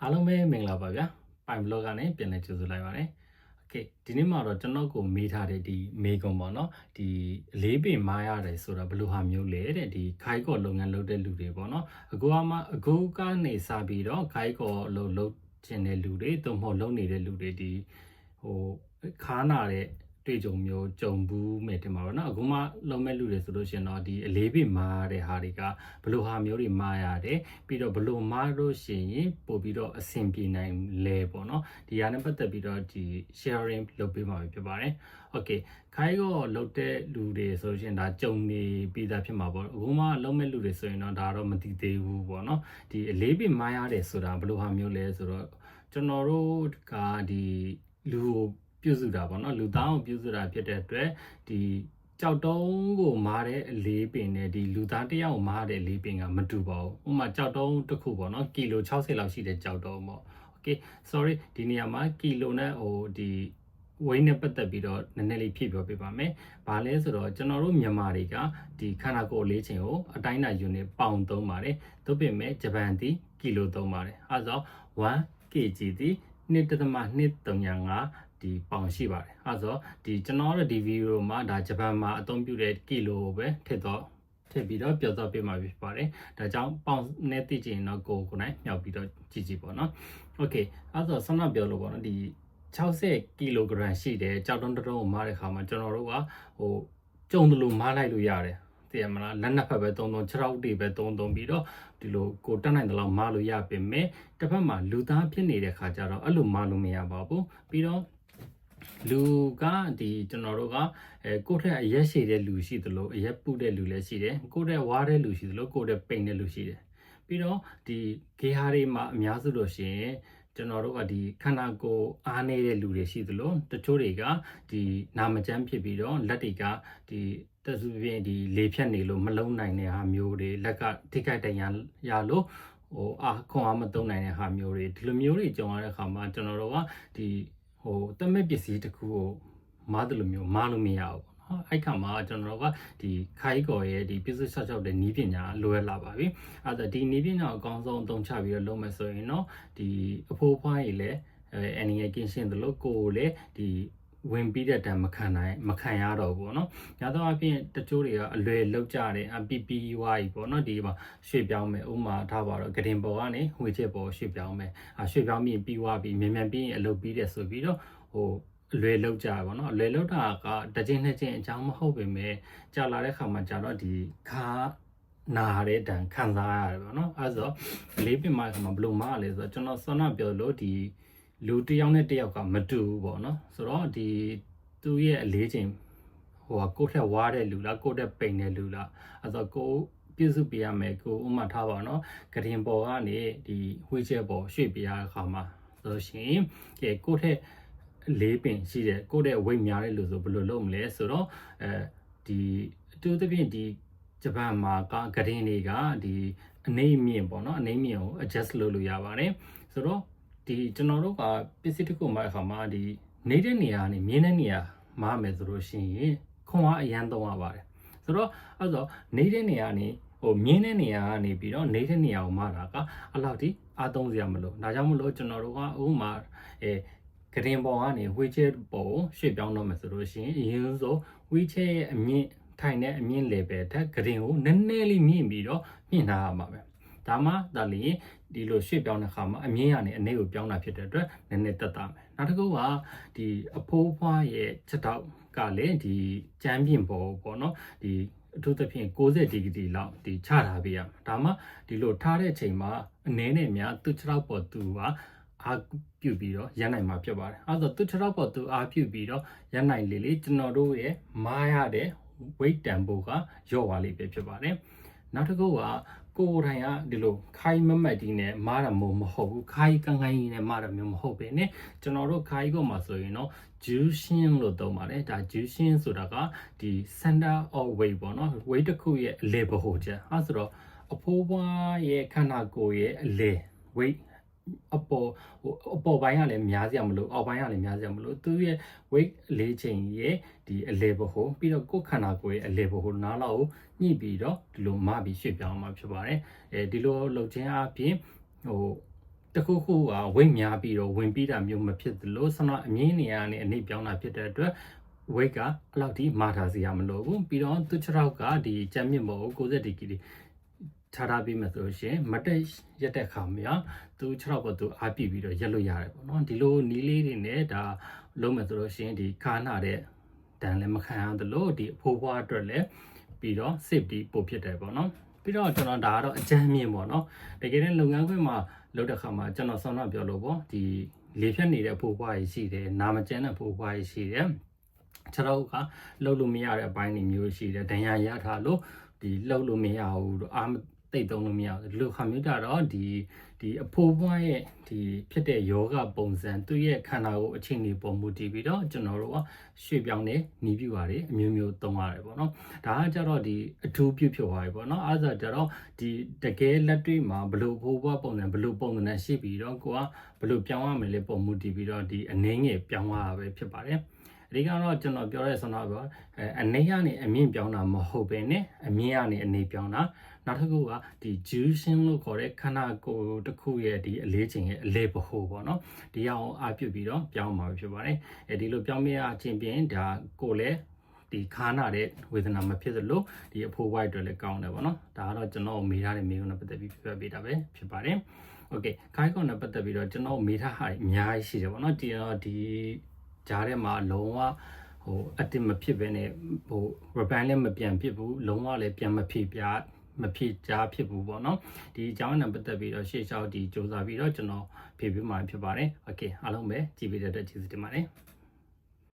အားလုံးပဲမင်္ဂလာပါဗျာပိုင်ဘလော့ကနေပြန်လည်ကြိုဆိုလိုက်ပါတယ်โอเคဒီနေ့မှာတော့ကျွန်တော်ကိုမေးထားတဲ့ဒီမေကွန်ပေါ့နော်ဒီအလေးပင်မားရတယ်ဆိုတာဘယ်လိုဟာမျိုးလဲတဲ့ဒီခိုင်းကော်လုပ်ငန်းလုပ်တဲ့လူတွေပေါ့နော်အခုကမှအခုကနေစပြီးတော့ခိုင်းကော်လုပ်လုပ်ခြင်းတဲ့လူတွေတုံ့မဟုတ်လုပ်နေတဲ့လူတွေဒီဟိုခါနာတဲ့ တွေ့ကြုံမျိုးကြုံဘူးမယ်တင်ပါတော့เนาะအခုမှလုံးမဲ့လူတွေဆိုလို့ရှိရင်တော့ဒီအလေးပင်မာရတဲ့ဟာတွေကဘယ်လိုဟာမျိုးတွေမာရတယ်ပြီးတော့ဘယ်လိုမာလို့ရှိရင်ပို့ပြီးတော့အဆင်ပြေနိုင်လဲပေါ့เนาะဒီဟာနဲ့ပတ်သက်ပြီးတော့ဒီ sharing လုပ်ပေးမှာဖြစ်ပါတယ်โอเคခိုင်းတော့လုပ်တဲ့လူတွေဆိုလို့ရှိရင်ဒါကြုံနေပြီးသားဖြစ်မှာပေါ့အခုမှလုံးမဲ့လူတွေဆိုရင်တော့ဒါတော့မသိသေးဘူးပေါ့เนาะဒီအလေးပင်မာရတယ်ဆိုတာဘယ်လိုဟာမျိုးလဲဆိုတော့ကျွန်တော်တို့ကဒီလူကို ပြုစုတာပေါ့နော်လူသားကိုပြုစုတာဖြစ်တဲ့အတွက်ဒီကြောက်တုံးကိုမားတဲ့အလေးပင်နဲ့ဒီလူသားတစ်ယောက်မားတဲ့အလေးပင်ကမတူပါဘူးဥပမာကြောက်တုံးတစ်ခုပေါ့နော်ကီလို60လောက်ရှိတဲ့ကြောက်တုံးပေါ့ okay sorry ဒီနေရာမှာကီလိုနဲ့ဟိုဒီဝိန်းနဲ့ပတ်သက်ပြီးတော့နည်းနည်းလေးဖြည့်ပြောပြပါမယ်။ဘာလဲဆိုတော့ကျွန်တော်တို့မြန်မာတွေကဒီခန္ဓာကိုယ်လေးချိန်ကိုအတိုင်းအတာ unit ပေါင်သုံးပါတယ်။သို့ပေမဲ့ဂျပန်သည်ကီလိုသုံးပါတယ်။အဲဒါဆို1 kg သည် 1.235ဒီပေါင်ရှိပါတယ်။အဲဆိုဒီကျွန်တော်တို့ဒီဗီဒီယိုမှာဒါဂျပန်မှာအသုံးပြုတဲ့ကီလိုပဲထည့်တော့ထည့်ပြီးတော့ပြောတော့ပြမှာဖြစ်ပါတယ်။ဒါကြောင့်ပေါင်နဲ့သိချင်တော့ကိုယ်ကိုယ်နိုင်မြောက်ပြီးတော့ကြည့်ကြည့်ပေါ့နော်။ Okay အဲဆိုဆောင်းပြောလို့ပေါ့နော်ဒီ60ကီလိုဂရမ်ရှိတယ်ကြောက်တုံးတုံးကိုမားတဲ့ခါမှာကျွန်တော်တို့ကဟိုကြုံတယ်လို့မားလိုက်လို့ရတယ် သိရမလားလက်နှစ်ဖက်ပဲတုံးတုံးခြေထောက်တွေပဲတုံးတုံးပြီးတော့ဒီလိုကိုတက်နိုင်တဲ့လောက်မားလို့ရပင်မဲ့တစ်ဖက်မှာလူသားဖြစ်နေတဲ့ခါကျတော့အဲ့လိုမားလို့မရပါဘူးပြီးတော့လူကဒီကျွန်တော်တို့ကအဲကိုယ့်ထက်အရက်ရှိတဲ့လူရှိသလိုအရက်ပုတဲ့လူလည်းရှိတယ်ကိုယ့်ထက်ဝါတဲ့လူရှိသလိုကိုယ့်ထက်ပိန်တဲ့လူရှိတယ်ပြီးတော့ဒီဂေဟာတွေမှာအများစုလို့ရှိရင်ကျွန်တော်တို့ကဒီခန္ဓာကိုယ်အားနေတဲ့လူတွေရှိသလိုတချို့တွေကဒီနာမကျန်းဖြစ်ပြီးတော့လက်တွေကဒီ တက်စုပြင်းဒီလေဖြတ်နေလို့မလုံးနိုင်တဲ့ဟာမျိုးတွေလက်ကထိခိုက်တရရလို့ဟိုအာခွန်အားမသုံးနိုင်တဲ့ဟာမျိုးတွေဒီလိုမျိုးတွေကြုံရတဲ့အခါမှာကျွန်တော်တို့ကဒီဟိုတမက်ပစ္စည်းတစ်ခုကိုမားတယ်လို့မျိုးမားလို့မရဘူးနော်အဲ့ခါမှာကျွန်တော်တို့ကဒီခိုင်းကော်ရဲ့ဒီပစ္စည်းဆောက်ရှောက်တဲ့နီးပညာလွယ်လာပါပြီအဲ့ဒါဒီနီးပညာအကောင်းဆုံးအသုံးချပြီးတော့လုပ်မယ်ဆိုရင်တော့ဒီအဖိုးဖွားကြီးလည်းအဲအန်နီရဲ့ကင်းရှင်းတယ်လို့ကိုယ်လည်းဒီ ဝင်ပြီးတဲ့တံမခံနိုင်မခံရတော့ဘူးเนาะညတော့အပြင်တချို့တွေကအလွယ်လောက်ကြတယ်အ PPY ပေါ့เนาะဒီမှာရွှေ့ပြောင်းမယ်ဥမာထားပါတော့ဂရင်ပေါ်ကနေဝေချက်ပေါ်ရွှေ့ပြောင်းမယ်အရွှေ့ပြောင်းပြီးပြီးွားပြီးမြန်မြန်ပြီးရင်အလုပ်ပြီးတယ်ဆိုပြီးတော့ဟိုအလွယ်လောက်ကြပါတော့အလွယ်လောက်တာကတစ်ချင်းနှစ်ချင်းအကြောင်းမဟုတ်ပေမဲ့ကြာလာတဲ့ခါမှာကြာတော့ဒီခါနာတဲ့တန်ခံစားရတယ်ပေါ့နော်အဲဆိုလေးပင်မကမှာဘလို့မလဲဆိုတော့ကျွန်တော်စောနပြောလို့ဒီ လူတစ်ယောက်နဲ့တစ်ယောက်ကမတူဘူးပေါ့နော်ဆိုတော့ဒီသူရဲ့အလေးချိန်ဟိုကကိုယ့်ထက်ဝါတဲ့လူလားကိုယ့်ထက်ပိန်တဲ့လူလားအဲဆိုကိုပြည့်စုံပြရမယ်ကိုဥမာထားပါတော့ဂရင်ပေါ်ကနေဒီဝှေးချက်ပေါ်ရွှေ့ပြရတဲ့အခါမှာဆိုရှင်ကဲကိုယ့်ထက်လေးပင်ရှိတဲ့ကိုယ့်ရဲ့ weight များတဲ့လူဆိုဘယ်လိုလုပ်မလဲဆိုတော့အဲဒီအထူးသဖြင့်ဒီဂျပန်မှာကဂရင်တွေကဒီအနေမြင့်ပေါ့နော်အနေမြင့်ကို adjust လုပ်လို့ရပါတယ်ဆိုတော့ ဒီကျွန်တော်တို့ကပစ္စည်းတစ်ခုမှအခါမှာဒီနေတဲ့နေရာနဲ့မြင်းတဲ့နေရာမှာမယ်ဆိုလို့ရှိရင်ခွန်အားအရန်သုံးရပါတယ်ဆိုတော့အဲ့တော့နေတဲ့နေရာနေဟိုမြင်းတဲ့နေရာကနေပြီးတော့နေတဲ့နေရာကိုမှတာကအလောက်ထိအားသုံးစရာမလိုဒါကြောင့်မလို့ကျွန်တော်တို့ကဥပမာအဲကရင်ပေါ်ကနေဝှေးချဲပေါ်ရွှေ့ပြောင်းတော့မယ်ဆိုလို့ရှိရင်အရင်ဆုံးဝှေးချဲရဲ့အမြင့်ထိုင်တဲ့အမြင့် level ထက်ကရင်ကိုနည်းနည်းလေးမြင့်ပြီးတော့မြင့်ထားရမှာပဲ ဒါမှဒါလျင်ဒီလိုရွှေ့ပြောင်းတဲ့ခါမှာအမြင့်ရနေအနေကိုပြောင်းတာဖြစ်တဲ့အတွက်နည်းနည်းတက်တာမယ်နောက်တစ်ခုကဒီအဖိုးဖွားရဲ့ချက်တော့ကလည်းဒီကျမ်းပြင်ပေါ်ပေါ့နော်ဒီအထူးသဖြင့်60ဒီဂရီလောက်ဒီချထားပေးရမှာဒါမှဒီလိုထားတဲ့အချိန်မှာအနေနဲ့များသူခြေထောက်ပေါ်သူကအားပြုတ်ပြီးတော့ရန်နိုင်မှာဖြစ်ပါတယ်အဲဒါဆိုသူခြေထောက်ပေါ်သူအားပြုတ်ပြီးတော့ရန်နိုင်လေလေကျွန်တော်တို့ရဲ့မားရတဲ့ weight တန်ဖိုးကရော့သွားလိမ့်ပဲဖြစ်ပါတယ် နောက်တစ်ခုကကိုယ်တိုင်ကဒီလိုခိုင်းမမတ်ဒီနဲ့မားတာမို့မဟုတ်ဘူးခိုင်းကန်းကိုင်းနဲ့မားတာမျိုးမဟုတ်ပဲねကျွန်တော်တို့ခိုင်းကောမှာဆိုရင်တော့ juicing လို့သုံးပါတယ်ဒါ juicing ဆိုတာကဒီ center of weight ပေါ့နော် weight တစ်ခုရဲ့အလေဘဟုချက်အဲဆိုတော့အဖိုးဘွားရဲ့ခန္ဓာကိုယ်ရဲ့အလေ weight အပေါ်ဟိုအပေါ်ပိုင်းကလည်းများစရာမလိုအောက်ပိုင်းကလည်းများစရာမလိုသူရဲ့ weight လေးချိန်ရဲ့ဒီအလေဘဟုပြီးတော့ကိုယ်ခန္ဓာကိုယ်ရဲ့အလေဘဟုနားလောက်ကိုညှိပြီးတော့ဒီလိုမပြီးရွှေ့ပြောင်းမှာဖြစ်ပါတယ်အဲဒီလိုလှုပ်ခြင်းအပြင်ဟိုတခုခုကဝိတ်များပြီးတော့ဝင်ပြီးတာမျိုးမဖြစ်သလိုဆန္ဒအမြင့်နေရနဲ့အနေပြောင်းတာဖြစ်တဲ့အတွက် weight ကအလောက်ထိမာထားစီရမလို့ဘူးပြီးတော့သူ6ထောက်ကဒီကြမ်းမြင့်ပေါ်ကို60ဒီကီလီ ထားထားပြီးမှဆိုလို့ရှိရင်မတက်ရက်တဲ့ခါမှာသူ6ထောက်ကသူအားပြပြီးတော့ရက်လို့ရတယ်ပေါ့နော်ဒီလိုနီးလေးတွေနဲ့ဒါလုံးမယ်ဆိုလို့ရှိရင်ဒီခါနာတဲ့တန်လည်းမခံရသလိုဒီအဖိုးဘွားအတွက်လည်းပြီးတော့ safety ပို့ဖြစ်တယ်ပေါ့နော်ပြီးတော့ကျွန်တော်ဒါကတော့အကြမ်းမြင့်ပေါ့နော်တကယ်တဲ့လုပ်ငန်းခွင်မှာလုပ်တဲ့ခါမှာကျွန်တော်ဆောင်းတော့ပြောလို့ပေါ့ဒီလေဖြတ်နေတဲ့အဖိုးဘွားကြီးရှိတယ်နာမကျန်းတဲ့အဖိုးဘွားကြီးရှိတယ်ခြေထောက်ကလှုပ်လို့မရတဲ့အပိုင်းတွေမျိုးရှိတယ်ဒဏ်ရာရထားလို့ဒီလှုပ်လို့မရဘူးတို့အာမ တိတ်သုံးလို့မရဘူးဒီလိုခါမျိုးကြတော့ဒီဒီအဖိုးဘွားရဲ့ဒီဖြစ်တဲ့ယောဂပုံစံသူ့ရဲ့ခန္ဓာကိုယ်အခြေအနေပုံမူတည်ပြီးတော့ကျွန်တော်တို့ကရွှေ့ပြောင်းနေနီးပြပါတွေအမျိုးမျိုးသုံးရတယ်ပေါ့နော်ဒါကကြတော့ဒီအထူးပြုဖြစ်သွားပြီပေါ့နော်အဲဒါကြတော့ဒီတကယ်လက်တွေ့မှာဘလို့ဖိုးဘွားပုံစံဘလို့ပုံစံနဲ့ရှိပြီးတော့ကိုကဘလို့ပြောင်းရမယ်လေပုံမူတည်ပြီးတော့ဒီအနေငယ်ပြောင်းရတာပဲဖြစ်ပါတယ်အဓိကတော့ကျွန်တော်ပြောရဲဆိုတော့ပြောအဲအနေကနေအမြင့်ပြောင်းတာမဟုတ်ပဲねအမြင့်ကနေအနေပြောင်းတာ နောက်တစ်ခုကဒီ juicing လို့ခေါ်တဲ့ခန္ဓာကိုယ်တစ်ခုရဲ့ဒီအလေးချိန်ရဲ့အလေးပဟိုပေါ့နော်ဒီအောင်အားပြုပြီးတော့ပြောင်းမှာဖြစ်ပါတယ်အဲဒီလိုပြောင်းမရခြင်းပြင်ဒါကိုယ်လည်းဒီခါနာတဲ့ဝေဒနာမဖြစ်သလိုဒီအဖိုးဝိုက်တွေလည်းကောင်းတယ်ပေါ့နော်ဒါကတော့ကျွန်တော်မေးထားတဲ့မေးခွန်းနဲ့ပတ်သက်ပြီးပြပြပေးတာပဲဖြစ်ပါတယ်โอเคခိုင်းကွန်နဲ့ပတ်သက်ပြီးတော့ကျွန်တော်မေးထားတာအများကြီးရှိတယ်ပေါ့နော်ဒီတော့ဒီ ကြားထဲမှာလုံးဝဟိုအတစ်မဖြစ်ပဲနဲ့ဟို rubber လည်းမပြန်ဖြစ်ဘူးလုံးဝလည်းပြန်မဖြစ်ပြ မဖြစ်ကြားဖြစ်ဘူးပေါ့နော်ဒီအကြောင်းနဲ့ပတ်သက်ပြီးတော့ရှေ့လျှောက်ဒီစူးစမ်းပြီးတော့ကျွန်တော်ဖြေပြမှာဖြစ်ပါတယ်โอเคအားလုံးပဲကြည့်ပေးတဲ့အတွက်ကျေးဇူးတင်ပါတယ်